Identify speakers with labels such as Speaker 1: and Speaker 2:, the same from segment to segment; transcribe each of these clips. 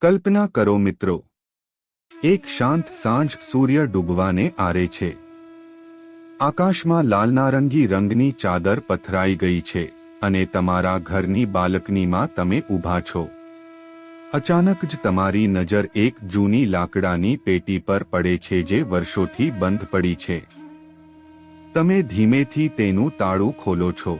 Speaker 1: કલ્પના કરો મિત્રો. એક શાંત સાંજ સૂર્ય ડૂબવાને આરે છે. આકાશમાં લાલ નારંગી રંગની ચાદર પથરાઈ ગઈ છે અને તમારા ઘરની બાલકનીમાં તમે ઊભા છો. અચાનક જ તમારી નજર એક જૂની લાકડાની પેટી પર પડે છે જે વર્ષોથી બંધ પડી છે. તમે ધીમેથી તેનું તાળું ખોલો છો.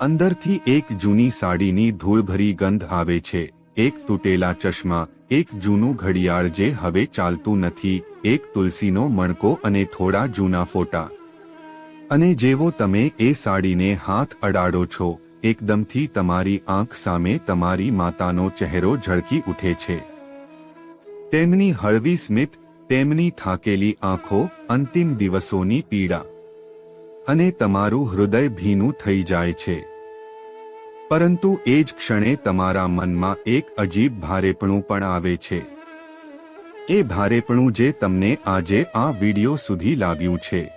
Speaker 1: અંદરથી એક જૂની સાડીની ધૂળભરી ગંધ આવે છે. એક તૂટેલા ચશ્મા, એક જૂનું ઘડિયાળ જે હવે ચાલતું નથી, એક તુલસીનો મણકો અને થોડા જૂના ફોટા. અને જેવો તમે એ સાડીને હાથ અડાડો છો, એકદમથી તમારી આંખ સામે તમારી માતાનો ચહેરો ઝળકી ઉઠે છે. તેમની હળવી સ્મિત, તેમની થાકેલી આંખો, અંતિમ દિવસોની પીડા. અને તમારું હૃદય ભીનું થઈ જાય છે. પરંતુ એ જ ક્ષણે તમારા મનમાં એક અજીબ ભારેપણું પણ આવે છે. એ ભારેપણું જે તમને આજે આ વિડિયો સુધી લાવ્યું છે.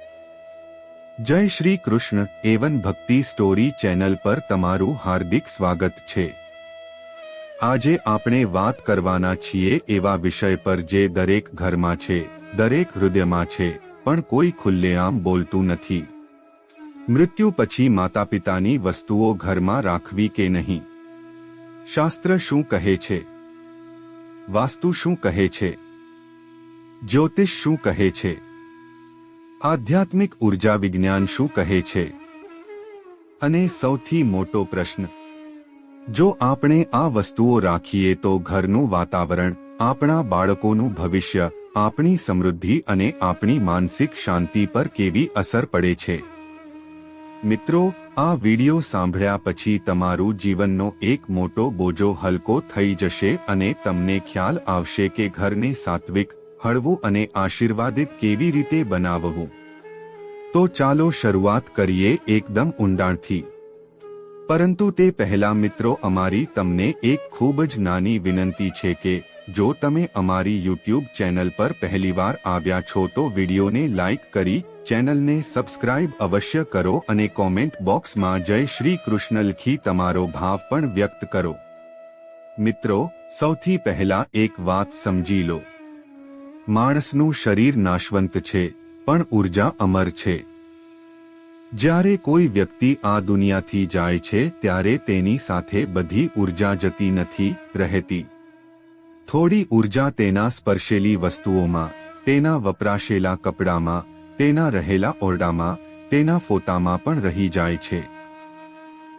Speaker 1: જય શ્રી કૃષ્ણ, એવન ભક્તિ સ્ટોરી ચેનલ પર તમારું હાર્દિક સ્વાગત છે. આજે આપણે વાત કરવાના છીએ એવા વિષય પર જે દરેક ઘરમાં છે, દરેક હૃદયમાં છે, પણ કોઈ ખુલ્લેઆમ બોલતું નથી. મૃત્યુ પછી માતા પિતાની વસ્તુઓ ઘરમાં રાખવી કે નહીં? શાસ્ત્ર શું કહે છે? વાસ્તુ શું કહે છે? જ્યોતિષ શું કહે છે? આધ્યાત્મિક ઊર્જા વિજ્ઞાન શું કહે છે? અને સૌથી મોટો પ્રશ્ન, જો આપણે આ વસ્તુઓ રાખીએ તો ઘરનું વાતાવરણ, આપણા બાળકોનું ભવિષ્ય, આપણી સમૃદ્ધિ અને આપણી માનસિક શાંતિ પર કેવી અસર પડે છે? મિત્રો, આ વિડિયો સાંભળ્યા પછી તમારું જીવનનો એક મોટો બોજો હલકો થઈ જશે અને તમને ખ્યાલ આવશે કે ઘરને સાત્વિક, હળવું અને આશીર્વાદિત કેવી રીતે બનાવવું. તો ચાલો શરૂઆત કરીએ એકદમ ઊંડાણથી. પરંતુ તે પહેલા મિત્રો, અમારી તમને એક ખૂબ જ નાની વિનંતી છે કે, જો તમે અમારી યુટ્યુબ ચેનલ પર પહેલીવાર આવ્યા છો તો વિડીયોને લાઇક કરી ચેનલને સબસ્ક્રાઇબ અવશ્ય કરો અને કોમેન્ટ બોક્સમાં જય શ્રી કૃષ્ણ લખી તમારો ભાવ પણ વ્યક્ત કરો. મિત્રો, સૌથી પહેલા એક વાત સમજી લો. માણસનું શરીર નાશવંત છે, પણ ઊર્જા અમર છે. જ્યારે કોઈ વ્યક્તિ આ દુનિયાથી જાય છે, ત્યારે તેની સાથે બધી ઊર્જા જતી નથી, રહેતી. થોડી ઊર્જા તેના સ્પર્શેલી વસ્તુઓમાં, તેના વપરાશેલા કપડામાં તેના રહેલા ઓરડામાં, તેના ફોતામાં પણ રહી જાય છે.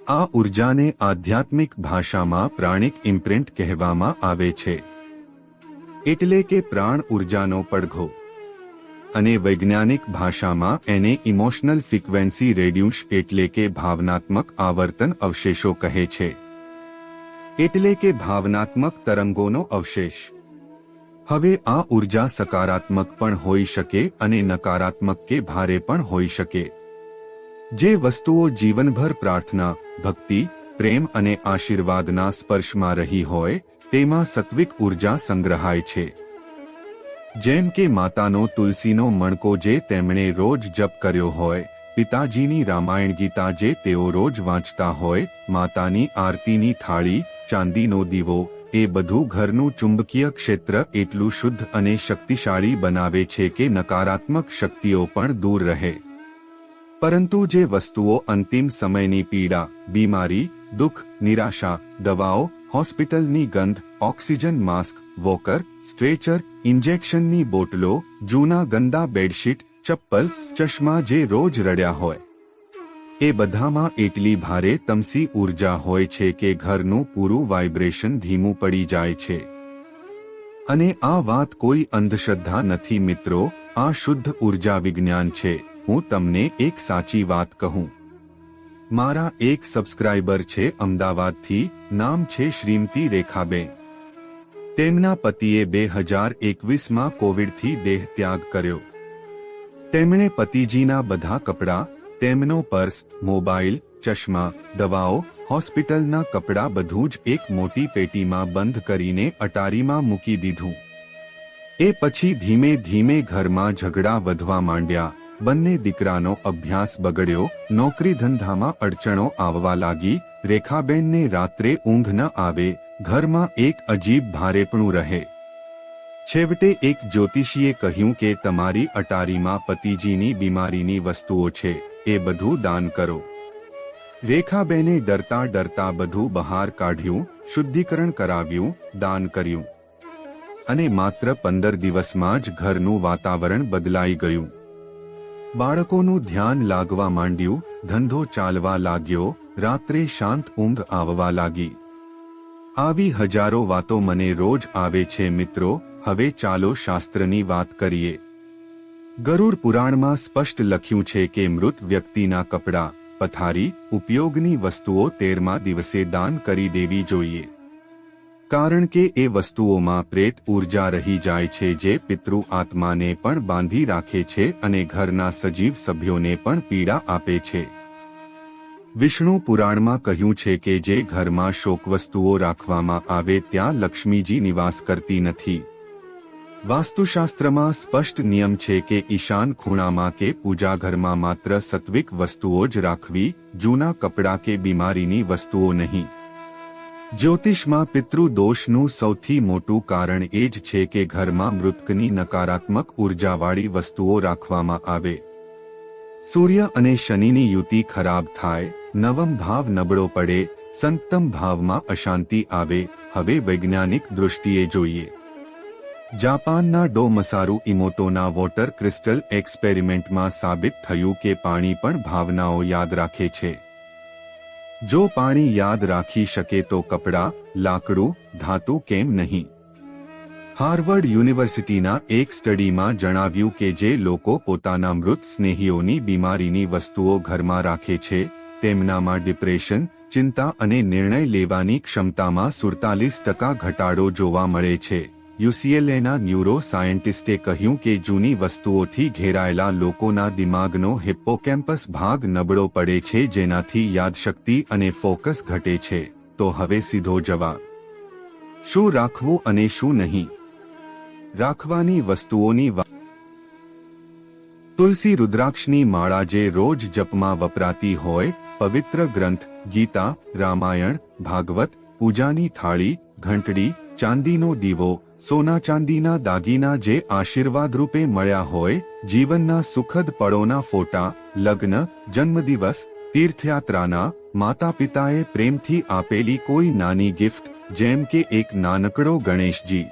Speaker 1: આ ઉર્જાને આધ્યાત્મિક ભાષામાં પ્રાણિક ઇમ્પ્રિન્ટ કહેવામાં આવે છે. એટલે કે પ્રાણ ઉર્જાનો પડઘો. અને વૈજ્ઞાનિક ભાષામાં એને ઇમોશનલ ફ્રીક્વન્સી રેડ્યુશ એટલે કે ભાવનાત્મક આવર્તન અવશેષો કહે છે. એટલે કે ભાવનાત્મક તરંગોનો અવશેષ. હવે આ ઊર્જા સકારાત્મક પણ હોઈ શકે અને નકારાત્મક કે ભારે પણ હોઈ શકે. જે વસ્તુઓ જીવનભર પ્રાર્થના, ભક્તિ, પ્રેમ અને આશીર્વાદના સ્પર્શમાં રહી હોય, તેમાં સત્વિક ઊર્જા સંગ્રહાય છે. જેમ કે માતાનો તુલસીનો મણકો જે તેમણે રોજ જપ કર્યો હોય, પિતાજીની રામાયણ ગીતા જે તેઓ રોજ વાંચતા હોય, માતાની આરતીની થાળી, ચાંદીનો દીવો એ બધું ઘરનું ચુંબકીય ક્ષેત્ર એટલું શુદ્ધ અને શક્તિશાળી બનાવે છે કે નકારાત્મક શક્તિઓ પણ દૂર રહે. પરંતુ જે વસ્તુઓ અંતિમ સમયની પીડા, બીમારી, દુઃખ, નિરાશા, દવાઓ, હોસ્પિટલની ગંધ, ઓક્સિજન માસ્ક, વોકર, સ્ટ્રેચર, ઇન્જેક્શનની બોટલો, જૂના ગંદા બેડશીટ, ચપ્પલ, ચશ્મા જે રોજ રડ્યા હોય એ બધામાં એટલી ભારે તમસી ઊર્જા હોય છે કે ઘરનું પૂરું વાઇબ્રેશન ધીમું પડી જાય છે. અને આ વાત કોઈ અંધશ્રદ્ધા નથી મિત્રો, આ શુદ્ધ ઊર્જા વિજ્ઞાન છે, હું તમને એક સાચી વાત કહું. મારા એક સબસ્ક્રાઇબર છે અમદાવાદથી, નામ છે શ્રીમતી રેખાબેન. તેમના પતિએ બે હજાર એકવીસમાં કોવિડથી દેહ ત્યાગ કર્યો. તેમણે પતિજીના બધા કપડાં તેમનો પર્સ, મોબાઈલ, ચશ્મા, દવાઓ, હોસ્પિટલના કપડાં બધું જ એક મોટી પેટીમાં બંધ કરીને અટારીમાં મૂકી દીધું. એ પછી ધીમે ધીમે ઘરમાં ઝઘડા વધવા માંડ્યા. બંને દીકરાનો અભ્યાસ બગડ્યો, નોકરી ધંધામાં અડચણો આવવા લાગી, રેખાબેનને રાત્રે ઊંઘ ન આવે, ઘરમાં એક અજીબ ભારેપણું રહે. છેવટે એક જ્યોતિષીએ કહ્યું કે તમારી અટારીમાં પતિજીની બીમારીની વસ્તુઓ છે. એ બધું દાન કરો. રેખાબેને ડરતા ડરતા બધું બહાર કાઢ્યું, શુદ્ધિકરણ કરાવ્યું, દાન કર્યું. અને માત્ર પંદર દિવસમાં જ ઘરનું વાતાવરણ બદલાઈ ગયું. બાળકોનું ધ્યાન લાગવા માંડ્યું, ધંધો ચાલવા લાગ્યો, રાત્રે શાંત ઊંઘ આવવા લાગી. આવી હજારો વાતો મને રોજ આવે છે મિત્રો, હવે ચાલો શાસ્ત્રની વાત કરીએ. ગરુડ પુરાણમાં સ્પષ્ટ લખ્યું છે કે મૃત વ્યક્તિના કપડાં, પથારી, ઉપયોગની વસ્તુઓ તેરમા દિવસે દાન કરી દેવી જોઈએ. કારણ કે એ વસ્તુઓમાં પ્રેત ઊર્જા રહી જાય છે જે પિતૃ આત્માને પણ બાંધી રાખે છે અને ઘરના સજીવ સભ્યોને પણ પીડા આપે છે. વિષ્ણુ પુરાણમાં કહ્યું છે કે જે ઘરમાં શોક વસ્તુઓ રાખવામાં આવે ત્યાં લક્ષ્મીજી નિવાસ કરતી નથી. વાસ્તુશાસ્ત્રમાં સ્પષ્ટ નિયમ છે કે ઈશાન ખૂણામાં કે પૂજાઘરમાં માત્ર સત્વિક વસ્તુઓ જ રાખવી, જૂના કપડાં કે બીમારીની વસ્તુઓ નહીં. જ્યોતિષમાં પિતૃદોષનું સૌથી મોટું કારણ એ જ છે કે ઘરમાં મૃતકની નકારાત્મક ઉર્જાવાળી વસ્તુઓ રાખવામાં આવે. સૂર્ય અને શનિની યુતિ ખરાબ થાય, નવમ ભાવ નબળો પડે, સંતમ ભાવમાં અશાંતિ આવે, હવે વૈજ્ઞાનિક દૃષ્ટિએ જોઈએ. જાપાનના ડો મસારુ ઇમોતોના વોટર ક્રિસ્ટલ એક્સપેરિમેન્ટમાં સાબિત થયું કે પાણી પણ ભાવનાઓ યાદ રાખે છે. જો પાણી યાદ રાખી શકે તો કપડાં, લાકડું, ધાતુ કેમ નહીં? હાર્વર્ડ યુનિવર્સિટીના એક સ્ટડીમાં જણાવ્યું કે જે લોકો પોતાના મૃત સ્નેહીઓની બીમારીની વસ્તુઓ ઘરમાં રાખે છે, તેમનામાં ડિપ્રેશન, ચિંતા અને નિર્ણય લેવાની ક્ષમતામાં સુડતાલીસ ટકા ઘટાડો જોવા મળે છે. યુસીએલએના ન્યુરો સાયન્ટિસ્ટે કહ્યું કે જૂની વસ્તુઓથી ઘેરાયેલા લોકોના દિમાગનો હિપ્પોકેમ્પસ ભાગ નબળો પડે છે જેનાથી યાદશક્તિ અને ફોકસ ઘટે છે. તો હવે સીધો જવાબ. શું રાખવું અને શું નહીં? રાખવાની વસ્તુઓની તુલસી રુદ્રાક્ષની માળા જે રોજ જપમાં વપરાતી હોય, પવિત્ર ગ્રંથ, ગીતા, રામાયણ, ભાગવત, પૂજાની થાળી, ઘંટડી, ચાંદીનો દીવો સોના ચાંદીના દાગીના જે આશીર્વાદ રૂપે મળ્યા હોય, જીવનના સુખદ પળોના ફોટા, લગ્ન, જન્મદિવસ, તીર્થયાત્રાના માતા પિતાએ પ્રેમથી આપેલી કોઈ નાની ગિફ્ટ જેમ કે એક નાનકડો ગણેશજી.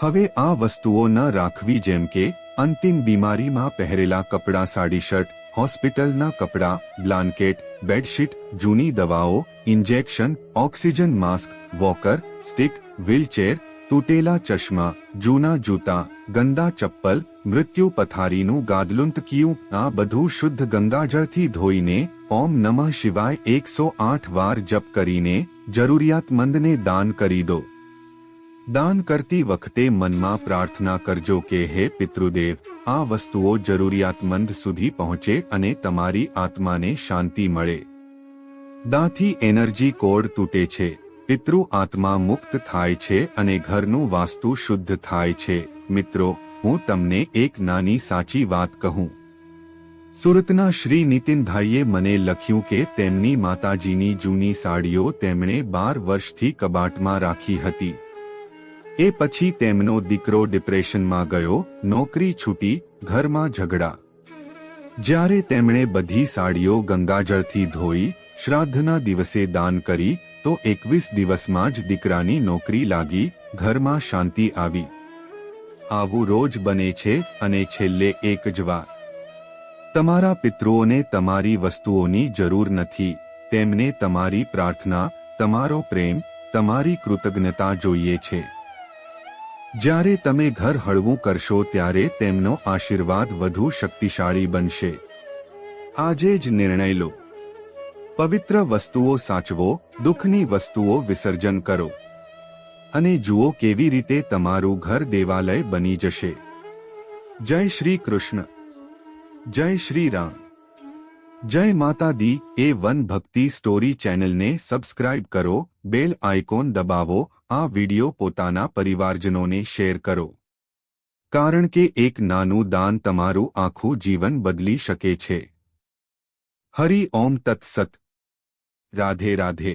Speaker 1: હવે આ વસ્તુઓ ન રાખવી જેમ કે, અંતિમ બીમારીમાં પહેરેલા કપડાં, સાડી, શર્ટ, હોસ્પિટલના કપડાં, બ્લાન્કેટ, બેડશીટ, જૂની દવાઓ, injection, oxygen mask, walker, stick, wheelchair તૂટેલા ચશ્મા, જૂના જૂતા, ગંદા ચપ્પલ, મૃત્યુ પથારીનું ગાદલુંતકિયું, આ બધું શુદ્ધ ગંગાજળથી ધોઈને, ઓમ નમઃ શિવાય એકસો આઠ વાર જપ કરીને, જરૂરિયાતમંદને દાન કરી દો. દાન કરતી વખતે મનમાં પ્રાર્થના કરજો કે, હે પિતૃદેવ, આ વસ્તુઓ જરૂરિયાતમંદ સુધી પહોંચે અને તમારી આત્માને શાંતિ મળે. દાંથી એનર્જી કોડ તૂટે છે. પિતૃ આત્મા મુક્ત થાય છે અને ઘરનું વાસ્તુ શુદ્ધ થાય છે. મિત્રો, હું તમને એક નાની સાચી વાત કહું. સુરતના શ્રી નીતિનભાઈએ મને લખ્યું કે તેમની માતાજીની જૂની સાડીઓ તેમણે બાર વર્ષથી કબાટમાં રાખી હતી. એ પછી તેમનો દીકરો ડિપ્રેશનમાં ગયો, નોકરી છૂટી, ઘરમાં ઝઘડા. જ્યારે તેમણે બધી સાડીઓ ગંગાજળથી ધોઈ, શ્રાદ્ધના દિવસે દાન કરી તો એકવીસ દિવસમાં જ દીકરાની નોકરી લાગી, ઘરમાં શાંતિ આવી. આવું રોજ બને છે અને છેલ્લે એક જ વાત તમારા પિતૃઓને તમારી વસ્તુઓની જરૂર નથી, તેમને તમારી પ્રાર્થના, તમારો પ્રેમ, તમારી કૃતજ્ઞતા જોઈએ છે. જ્યારે તમે ઘર હળવું કરશો ત્યારે તેમનો આશીર્વાદ વધુ શક્તિશાળી બનશે. આજે જ નિર્ણય લો. પવિત્ર વસ્તુઓ સાચવો, દુઃખની વસ્તુઓ વિસર્જન કરો. અને જુઓ કેવી રીતે તમારું ઘર દેવાલય બની જશે. જય શ્રી કૃષ્ણ. જય શ્રી રામ. જય માતા દી, એ વન ભક્તિ સ્ટોરી ચેનલને સબસ્ક્રાઇબ કરો, બેલ આઇકોન દબાવો, આ વિડિયો પોતાના પરિવારજનોને શેર કરો. કારણ કે એક નાનું દાન તમારું આખું જીવન બદલી શકે છે. હરિ ઓમ તત્સત. રાધે રાધે.